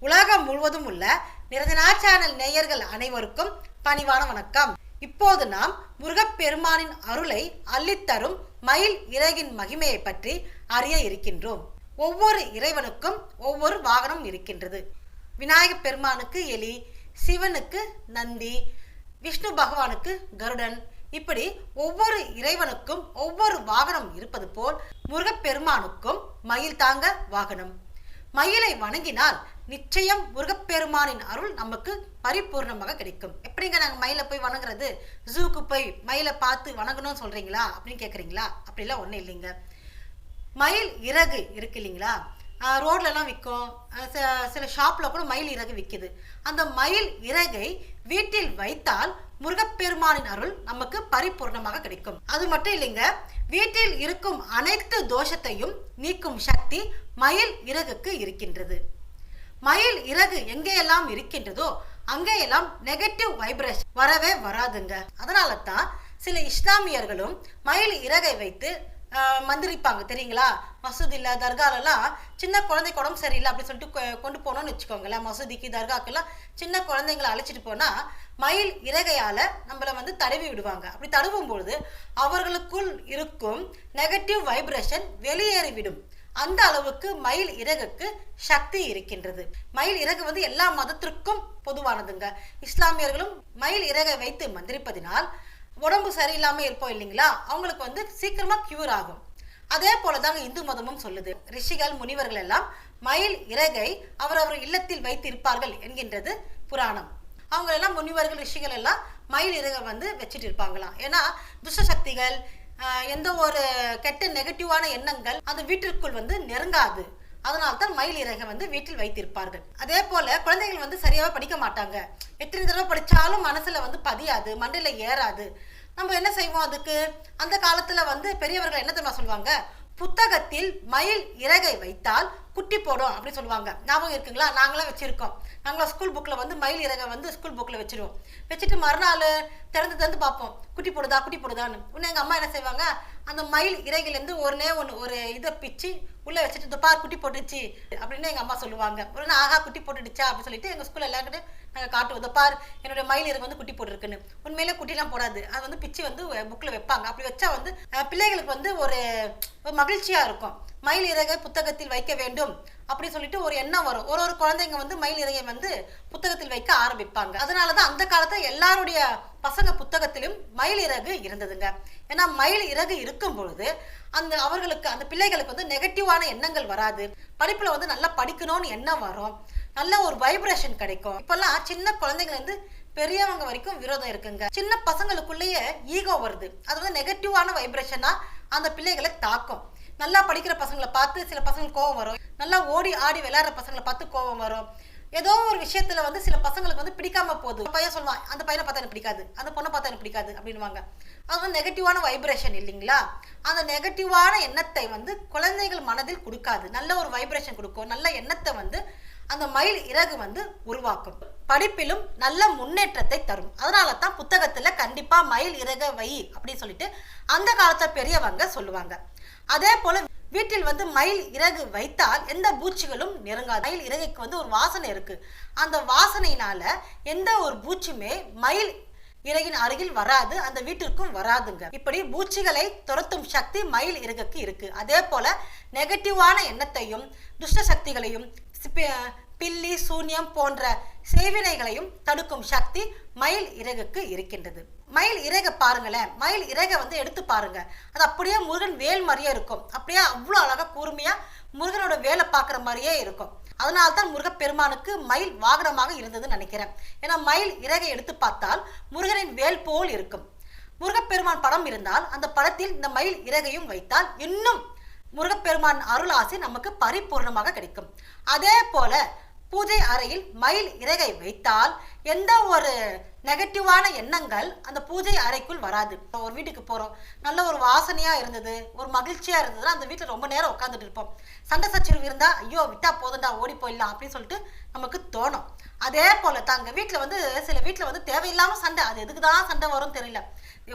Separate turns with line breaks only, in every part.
உலகம் முழுவதும் உள்ள நிரஞ்சனா சேனல் நேயர்கள் அனைவருக்கும் பணிவான வணக்கம். இப்போது நாம் முருகப்பெருமானின் அருளை அள்ளித்தரும் மயில் இறகின் மகிமையை பற்றி அறிய இருக்கின்றோம். ஒவ்வொரு இறைவனுக்கும் ஒவ்வொரு வாகனம் இருக்கின்றது. விநாயகப் பெருமானுக்கு எலி சிவனுக்கு நந்தி விஷ்ணு பகவானுக்கு கருடன் இப்படி ஒவ்வொரு இறைவனுக்கும் ஒவ்வொரு வாகனம் இருப்பது போல் முருகப்பெருமானுக்கும் மயில் தாங்க வாகனம். மயிலை வணங்கினால் நிச்சயம் முருகப்பெருமானின் அருள் நமக்கு பரிபூர்ணமாக கிடைக்கும். எப்படிங்க நாங்கள் மயிலை போய் வணங்குறது? ஜூக்கு போய் மயிலை பார்த்து வணங்கணும்னு சொல்கிறீங்களா அப்படின்னு கேட்குறீங்களா அப்படிலாம் ஒன்றும் இல்லைங்க. மயில் இறகு இருக்கு இல்லைங்களா? ரோட்லலாம் விற்கும் சில ஷாப்பில் கூட மயில் இறகு விற்கிது அந்த மயில் இறகை வீட்டில் வைத்தால் முருகப்பெருமானின் அருள் நமக்கு பரிபூர்ணமாக கிடைக்கும். அது மட்டும் இல்லைங்க வீட்டில் இருக்கும் அனைத்து தோஷத்தையும் நீக்கும் சக்தி மயில் இறகுக்கு இருக்கின்றது. மயில் இறகு எங்கேயெல்லாம் இருக்கின்றதோ அங்கேயெல்லாம் நெகட்டிவ் வைப்ரேஷன் வரவே வராதுங்க. அதனால தான் சில இஸ்லாமியர்களும் மயில் இறகை வைத்து மந்திரிப்பாங்க தெரியுங்களா? மசூதியில் தர்காலெல்லாம் சின்ன குழந்தைக்கு உடம்பு சரியில்லை அப்படின்னு சொல்லிட்டு கொ- கொண்டு போனோம்னு வச்சுக்கோங்களேன். மசூதிக்கு தர்காக்கெல்லாம் சின்ன குழந்தைங்களை அழைச்சிட்டு போனால் மயில் இறகையால் நம்மளை வந்து தடவி விடுவாங்க. அப்படி தடவும் பொழுது அவர்களுக்குள் இருக்கும் நெகட்டிவ் வைப்ரேஷன் வெளியேறிவிடும். அந்த அளவுக்கு மயில் இறகுக்கு சக்தி இருக்கின்றது. மயில் இறகு வந்து எல்லா மதத்திற்கும் பொதுவானதுங்க. இஸ்லாமியர்களும் மயில் இறகை வைத்து மந்திரிப்பதினால் உடம்பு சரியில்லாம இருப்போம் இல்லைங்களா? அவங்களுக்கு வந்து சீக்கிரமா கியூர் ஆகும். அதே போல தாங்க இந்து மதமும் சொல்லுது. ரிஷிகள் முனிவர்கள் எல்லாம் மயில் இறகை அவரவர் இல்லத்தில் வைத்து இருப்பார்கள் என்கின்றது புராணம். அவங்க எல்லாம் முனிவர்கள் ரிஷிகள் எல்லாம் மயில் இறகை வந்து வச்சுட்டு இருப்பாங்களாம் ஏன்னா துஷ்ட சக்திகள் எந்த ஒரு கெட்ட நெகட்டிவான எண்ணங்கள் அந்த வீட்டிற்குள் வந்து நெருங்காது. அதனால்தான் மயில் இறகை வந்து வீட்டில் வைத்திருப்பார்கள். அதே போல குழந்தைகள் வந்து சரியாக படிக்க மாட்டாங்க. எத்தனை தடவை படித்தாலும் மனசில் வந்து பதியாது மண்டையில் ஏறாது. நம்ம என்ன செய்வோம் அதுக்கு? அந்த காலத்தில் வந்து பெரியவர்கள் என்ன தெரியுமா சொல்லுவாங்க? புத்தகத்தில் மயில் இறகை வைத்தால் குட்டி போடும் அப்படின்னு சொல்லுவாங்க. ஞாபகம் இருக்குங்களா? நாங்களாம் வச்சுருக்கோம். நாங்களாம் ஸ்கூல் புக்கில் வந்து மயில் இறகை வந்து ஸ்கூல் புக்கில் வச்சுருவோம். வச்சுட்டு மறுநாள் திறந்து திறந்து பார்ப்போம். குட்டி போடுதா குட்டி போடுதான்னு. உடனே எங்கள் அம்மா என்ன செய்வாங்க? அந்த மயில் இறகையிலேருந்து ஒருனே ஒன்று ஒரு இதை பிச்சு உள்ளே வச்சுட்டு இந்த பார் குட்டி போட்டுச்சு அப்படின்னு எங்கள் அம்மா சொல்லுவாங்க. உடனே ஆஹா குட்டி போட்டுடுச்சா அப்படின்னு சொல்லிட்டு எங்கள் ஸ்கூலில் எல்லாருக்கிட்ட நாங்கள் காட்டுவோம். "இதோ பார் என்னுடைய மயில் இறகு வந்து குட்டி போட்டிருக்குன்னு. உண்மையிலே குட்டிலாம் போடாது. அது வந்து பிச்சு வந்து புக்கில் வைப்பாங்க. அப்படி வச்சா வந்து பிள்ளைகளுக்கு வந்து ஒரு ஒரு மகிழ்ச்சியாக இருக்கும். மயில் இறகை புத்தகத்தில் வைக்க வேண்டும். அப்படி சொல்லிட்டு ஒரு எண்ணம் வரும். ஒரு ஒரு குழந்தைங்க வந்து மயில் இறகை வந்து புத்தகத்தில் வைக்க ஆரம்பிப்பாங்க. அதனால தான் அந்த காலத்தில் எல்லாருடைய பசங்க புத்தகத்திலும் மயில் இறகு இருந்ததுங்க. ஏன்னா மயில் இறகு இருக்கும் பொழுது அந்த அவர்களுக்கு அந்த பிள்ளைகளுக்கு வந்து நெகட்டிவான எண்ணங்கள் வராது. படிப்பில் வந்து நல்லா படிக்கணும்னு எண்ணம் வரும். நல்ல ஒரு வைப்ரேஷன் கிடைக்கும். இப்போல்லாம் சின்ன குழந்தைங்க இருந்து பெரியவங்க வரைக்கும் விரோதம் இருக்குங்க. சின்ன பசங்களுக்குள்ளேயே ஈகோ வருது. அது வந்து நெகட்டிவான வைப்ரேஷனாக அந்த பிள்ளைகளை தாக்கும். நல்லா படிக்கிற பசங்களை பார்த்து சில பசங்களுக்கு கோவம் வரும். நல்லா ஓடி ஆடி விளையாடுற பசங்களை பார்த்து கோவம் வரும். ஏதோ ஒரு விஷயத்துல வந்து சில பசங்களுக்கு வந்து பிடிக்காம போகுது. பையன் சொல்லுவான் அந்த பையனை பார்த்தா எனக்கு பிடிக்காது. அந்த பொண்ணை பார்த்தா எனக்கு பிடிக்காது. அப்படின்வாங்க அது வந்து நெகட்டிவான வைப்ரேஷன் இல்லைங்களா? அந்த நெகட்டிவான எண்ணத்தை வந்து குழந்தைகள் மனதில் கொடுக்காது. நல்ல ஒரு வைப்ரேஷன் கொடுக்கும். நல்ல எண்ணத்தை வந்து அந்த மயில் இறகு வந்து உருவாக்கும். படிப்பிலும் நல்ல முன்னேற்றத்தை தரும். அதனால தான் புத்தகத்தில் கண்டிப்பாக மயில் இறக வை அப்படின்னு சொல்லிட்டு அந்த காலத்தை பெரியவங்க சொல்லுவாங்க. அதே போல வீட்டில் வந்து மயில் இறகு வைத்தால் எந்த பூச்சிகளும் நெருங்காது. மயில் இறகைக்கு வந்து ஒரு வாசனை இருக்கு. அந்த வாசனையினால எந்த ஒரு பூச்சியுமே மயில் இறகின் அருகில் வராது அந்த வீட்டிற்கும் வராதுங்க. இப்படி பூச்சிகளை துரத்தும் சக்தி மயில் இறகுக்கு இருக்கு. அதே போல நெகட்டிவான எண்ணத்தையும் துஷ்ட சக்திகளையும் பில்லி சூன்யம் போன்ற சேவினைகளையும் தடுக்கும் சக்தி மயில் இறகுக்கு இருக்கின்றது. மயில் இறக பாருங்களேன். மயில் இறக வந்து எடுத்து பாருங்க. அது அப்படியே முருகன் வேல் மாதிரியே இருக்கும். அப்படியே அவ்வளோ அழகாக கூர்மையாக முருகனோட வேலை பார்க்குற மாதிரியே இருக்கும். அதனால தான் முருகப்பெருமானுக்கு மயில் வாகனமாக இருந்ததுன்னு நினைக்கிறேன். ஏன்னா மயில் இறகை எடுத்து பார்த்தால் முருகனின் வேல் போல் இருக்கும். முருகப்பெருமான் படம் இருந்தால் அந்த படத்தில் இந்த மயில் இறகையும் வைத்தால் இன்னும் முருகப்பெருமான் அருளாசி நமக்கு பரிபூர்ணமாக கிடைக்கும். அதே போல பூஜை அறையில் மயில் இறகை வைத்தால் எந்த ஒரு நெகட்டிவான எண்ணங்கள் அந்த பூஜை அறைக்குள் வராது. இப்போ ஒரு வீட்டுக்கு போகிறோம் நல்ல ஒரு வாசனையாக இருந்தது ஒரு மகிழ்ச்சியாக இருந்ததுன்னா அந்த வீட்டில் ரொம்ப நேரம் உட்காந்துட்டு இருப்போம். சண்டை சச்சரவு இருந்தால் ஐயோ விட்டா போதும்டா ஓடி போயிடலாம் அப்படின்னு சொல்லிட்டு நமக்கு தோணும். அதே போல் தாங்க வீட்டில் வந்து சில வீட்டில் வந்து தேவையில்லாமல் சண்டை. அது எதுக்கு தான் சண்டை வரும்னு தெரியல.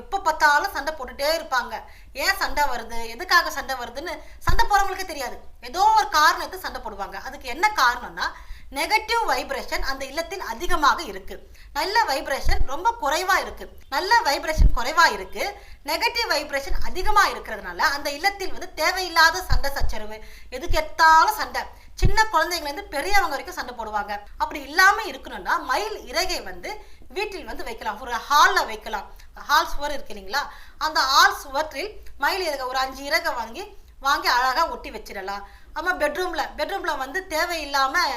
எப்போ பார்த்தாலும் சண்டை போட்டுகிட்டே இருப்பாங்க. ஏன் சண்டை வருது? எதுக்காக சண்டை வருதுன்னு சண்டை போகிறவங்களுக்கே தெரியாது. ஏதோ ஒரு காரணத்தை சண்டை போடுவாங்க. அதுக்கு என்ன காரணம்னா நெகட்டிவ் வைப்ரேஷன் அந்த இல்லத்தில் அதிகமாக இருக்கு. நல்ல வைப்ரேஷன் ரொம்ப குறைவா இருக்கு. நல்ல வைப்ரேஷன் குறைவா இருக்கு. நெகட்டிவ் வைப்ரேஷன் அதிகமா இருக்கிறதுனால அந்த இல்லத்தில் வந்து தேவையில்லாத சண்டை சச்சரவு எதுக்கு எத்தாலும் சண்டை. சின்ன குழந்தைங்கலேருந்து பெரியவங்க வரைக்கும் சண்டை போடுவாங்க. அப்படி இல்லாமல் இருக்கணும்னா மயில் இறகை வந்து வீட்டில் வந்து வைக்கலாம். ஒரு ஹாலில் வைக்கலாம். ஹால் சுவர் இருக்கு இல்லைங்களா? அந்த ஹால் சுவற்றில் மயில் இறகை ஒரு அஞ்சு இறகை வாங்கி வாங்கி அழகாக ஒட்டி வச்சிடலாம். ஆமாம் பெட்ரூமில் பெட்ரூமில் வந்து தேவையில்லாமல்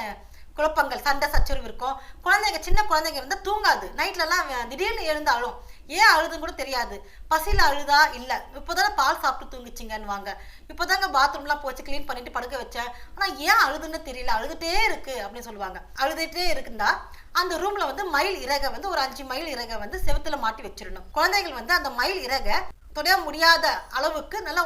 குழப்பங்கள் சண்டை சச்சரவு இருக்கும். குழந்தைங்க சின்ன குழந்தைங்க இருந்தால் தூங்காது. நைட்லலாம் திடீர்னு எழுந்தாலும் ஏன் அழுதுன்னு கூட தெரியாது. பசியில் அழுதா இல்லை. இப்போதானே பால் சாப்பிட்டு தூங்கிச்சிங்கன்னுவாங்க. இப்போதாங்க பாத்ரூம்லாம் போச்சு க்ளீன் பண்ணிட்டு படுக்க வச்சேன். ஆனால் ஏன் அழுதுன்னு தெரியல. அழுதுகிட்டே இருக்குது அப்படின்னு சொல்லுவாங்க. அழுதுகிட்டே இருக்குந்தா அந்த ரூமில் வந்து மயில் இறகை வந்து ஒரு அஞ்சு மயில் இறகை வந்து செவுத்துல மாட்டி வச்சிடணும். குழந்தைகள் வந்து அந்த மயில் இறகை தொட முடியாத அளவுக்கு நல்லா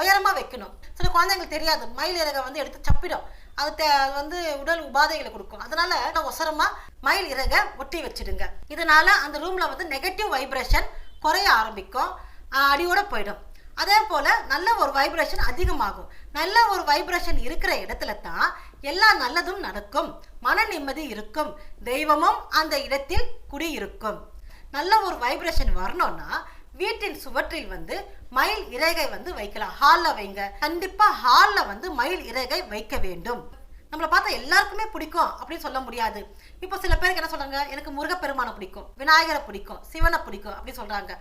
உயரமாக வைக்கணும். சில குழந்தைங்களுக்கு தெரியாது. மயில் இறகை வந்து எடுத்து சப்பிடும். அது தே- அது வந்து உடல் உபாதைகளை கொடுக்கும். அதனால ஒசரமா மயில் இறகை ஒட்டி வச்சிடுங்க. இதனால அந்த ரூம்ல வந்து நெகட்டிவ் வைப்ரேஷன் குறைய ஆரம்பிக்கும். அடியோட போயிடும். அதே போல நல்ல ஒரு வைப்ரேஷன் அதிகமாகும். நல்ல ஒரு வைப்ரேஷன் இருக்கிற இடத்துல தான் எல்லா நல்லதும் நடக்கும். மன நிம்மதி இருக்கும். தெய்வமும் அந்த இடத்தில் குடியிருக்கும். நல்ல ஒரு வைப்ரேஷன் வரணும்னா வீட்டின் சுவற்றில் வந்து மயில் இறகை வந்து வைக்கலாம். ஹாலில் வைங்க. கண்டிப்பாக ஹாலில் வந்து மயில் இறகை வைக்க வேண்டும். நம்மளை பார்த்தா எல்லாருக்குமே பிடிக்கும் அப்படின்னு சொல்ல முடியாது. இப்போ சில பேருக்கு என்ன சொல்றாங்க? எனக்கு முருகப்பெருமானை பிடிக்கும் விநாயகரை பிடிக்கும் சிவனை பிடிக்கும் அப்படின்னு சொல்றாங்க.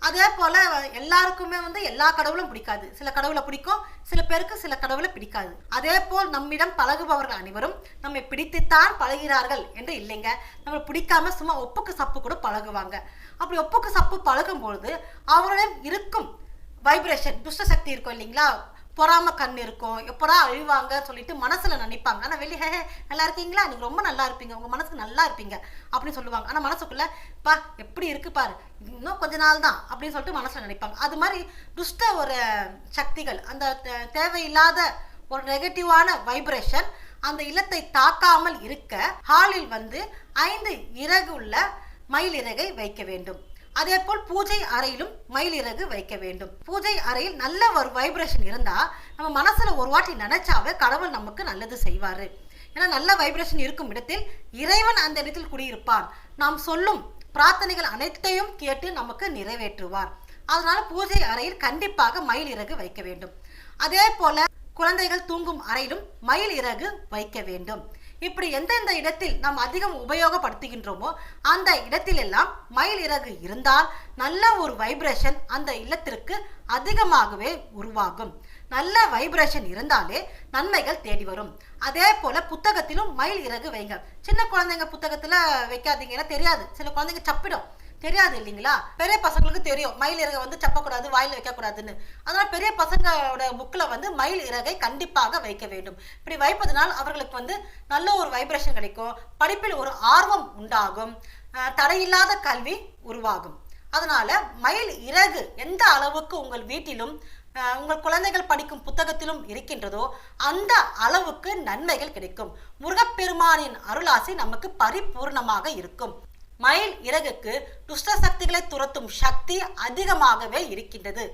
அதே போல் எல்லாருக்குமே வந்து எல்லா கடவுளும் பிடிக்காது. சில கடவுளை பிடிக்கும் சில பேருக்கு சில கடவுளை பிடிக்காது. அதே போல் நம்மிடம் பழகுபவர்கள் அனைவரும் நம்மை பிடித்துத்தான் பழகிறார்கள் என்று இல்லைங்க. நம்ம பிடிக்காம சும்மா ஒப்புக்கு சப்பு கூட பழகுவாங்க. அப்படி ஒப்புக்கு சப்பு பழகும்பொழுது அவர்களிடம் இருக்கும் வைப்ரேஷன் துஷ்ட சக்தி இருக்கும் இல்லைங்களா? பொறாம கண் இருக்கும். எப்படா அழிவாங்க சொல்லிட்டு மனசுல நினைப்பாங்க. ஆனா வெளியே "ஹே, ஹே, நல்லா இருக்கீங்களா? நீங்க ரொம்ப நல்லா இருப்பீங்க. உங்க மனசுக்கு நல்லா இருப்பீங்க. அப்படின்னு சொல்லுவாங்க. ஆனா மனசுக்குள்ள பா எப்படி இருக்கு பாரு. இன்னும் கொஞ்ச நாள் தான். அப்படின்னு சொல்லிட்டு மனசுல நினைப்பாங்க. அது மாதிரி துஷ்ட ஒரு சக்திகள் அந்த தே- தேவையில்லாத ஒரு நெகட்டிவான வைப்ரேஷன் அந்த இல்லத்தை தாக்காமல் இருக்க ஹாலில் வந்து ஐந்து இறகு உள்ள மயில் இறகை வைக்க வேண்டும். அதே போல் பூஜை அறையிலும் மயில் இறகு வைக்க வேண்டும். பூஜை அறையில் நல்ல ஒரு வைப்ரேஷன் இருந்தா நம்ம மனசுல ஒரு வாட்டி நினைச்சாவே கடவுள் நமக்கு நல்லது செய்வாரு. ஏன்னா நல்ல வைப்ரேஷன் இருக்கும் இடத்தில் இறைவன் அந்த இடத்தில் குடியிருப்பான் நாம் சொல்லும் பிரார்த்தனைகள் அனைத்தையும் கேட்டு நமக்கு நிறைவேற்றுவார். அதனால பூஜை அறையில் கண்டிப்பாக மயில் இறகு வைக்க வேண்டும். அதே போல குழந்தைகள் தூங்கும் அறையிலும் மயில் இறகு வைக்க வேண்டும். இப்படி எந்தெந்த இடத்தில் நாம் அதிகம் உபயோகப்படுத்துகின்றோமோ அந்த இடத்திலெல்லாம் மயில் இறகு இருந்தால் நல்ல ஒரு வைப்ரேஷன் அந்த இல்லத்திற்கு அதிகமாகவே உருவாகும். நல்ல வைப்ரேஷன் இருந்தாலே நன்மைகள் தேடி வரும். அதே போல புத்தகத்திலும் மயில் இறகு வைங்க. சின்ன குழந்தைங்க புத்தகத்துல வைக்காதீங்கன்னா தெரியாது. சில குழந்தைங்க சப்பிடும். தெரியாது இல்லைங்களா? பெரிய பசங்களுக்கு தெரியும். மயில் இறகை வந்து சப்பக்கூடாது வாயில் வைக்கக்கூடாதுன்னு. அதனால் பெரிய பசங்களோட புக்கில் வந்து மயில் இறகை கண்டிப்பாக வைக்க வேண்டும். இப்படி வைப்பதனால் அவர்களுக்கு வந்து நல்ல ஒரு வைப்ரேஷன் கிடைக்கும். படிப்பில் ஒரு ஆர்வம் உண்டாகும். தடையில்லாத கல்வி உருவாகும். அதனால் மயில் இறகு எந்த அளவுக்கு உங்கள் வீட்டிலும் உங்கள் குழந்தைகள் படிக்கும் புத்தகத்திலும் இருக்கின்றதோ அந்த அளவுக்கு நன்மைகள் கிடைக்கும். முருகப்பெருமானின் அருளாசி நமக்கு பரிபூர்ணமாக இருக்கும். மயில் இறகுக்கு துஷ்ட சக்திகளை துரத்தும் சக்தி அதிகமாகவே இருக்கின்றது.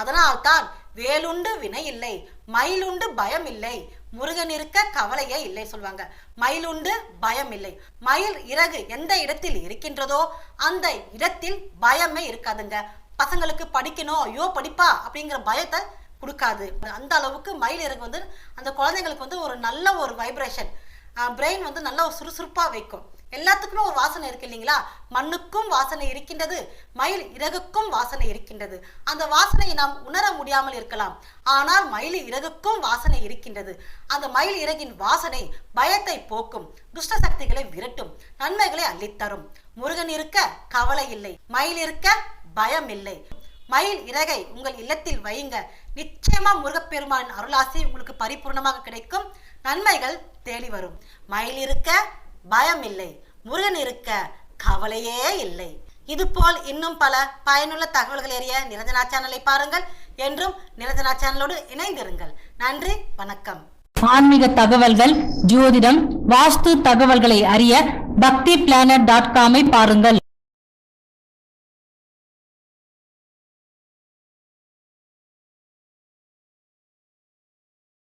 அதனால்தான் வேலுண்டு வினை இல்லை மயிலுண்டு பயம் இல்லை முருகன் இருக்க கவலையே இல்லை சொல்லுவாங்க. மயிலுண்டு பயம் இல்லை. மயில் இறகு எந்த இடத்தில் இருக்கின்றதோ அந்த இடத்தில் பயமே இருக்காதுங்க. பசங்களுக்கு படிக்கணும் ஐயோ படிப்பா அப்படிங்கிற பயத்தை கொடுக்காது. அந்த அளவுக்கு மயில் இறகு வந்து அந்த குழந்தைங்களுக்கு வந்து ஒரு நல்ல ஒரு வைப்ரேஷன் பிரெயின் வந்து நல்லா ஒரு வைக்கும். எல்லாத்துக்குமே ஒரு வாசனை இருக்கு இல்லைங்களா? மண்ணுக்கும் வாசனை இருக்கின்றது மயில் இறகுக்கும் வாசனை இருக்கின்றது. அந்த வாசனையை நாம் உணர முடியாமல் இருக்கலாம். ஆனால் மயில் இறகுக்கும் வாசனை இருக்கின்றது. அந்த மயில் இறகின் வாசனை பயத்தை போக்கும் துஷ்ட சக்திகளை விரட்டும் நன்மைகளை அள்ளித்தரும். முருகன் இருக்க கவலை இல்லை மயில் இருக்க பயம் இல்லை. மயில் இறகை உங்கள் இல்லத்தில் வையுங்க. நிச்சயமா முருகப்பெருமானின் அருளாசி உங்களுக்கு பரிபூர்ணமாக கிடைக்கும். நன்மைகள் தேடி வரும். மயில் இருக்க பயம் இல்லை. முருகன் இருக்க கவலையே இல்லை. இதுபோல் இன்னும் பல பயனுள்ள தகவல்கள் அறிய நிரஞ்சனா சேனலை பாருங்கள். என்றும் நிரஞ்சனா சேனலோடு இணைந்திருங்கள். நன்றி வணக்கம்.
ஆன்மீக தகவல்கள் ஜோதிடம் வாஸ்து தகவல்களை அறிய பக்தி பிளானட் டாட் காமை பாருங்கள்.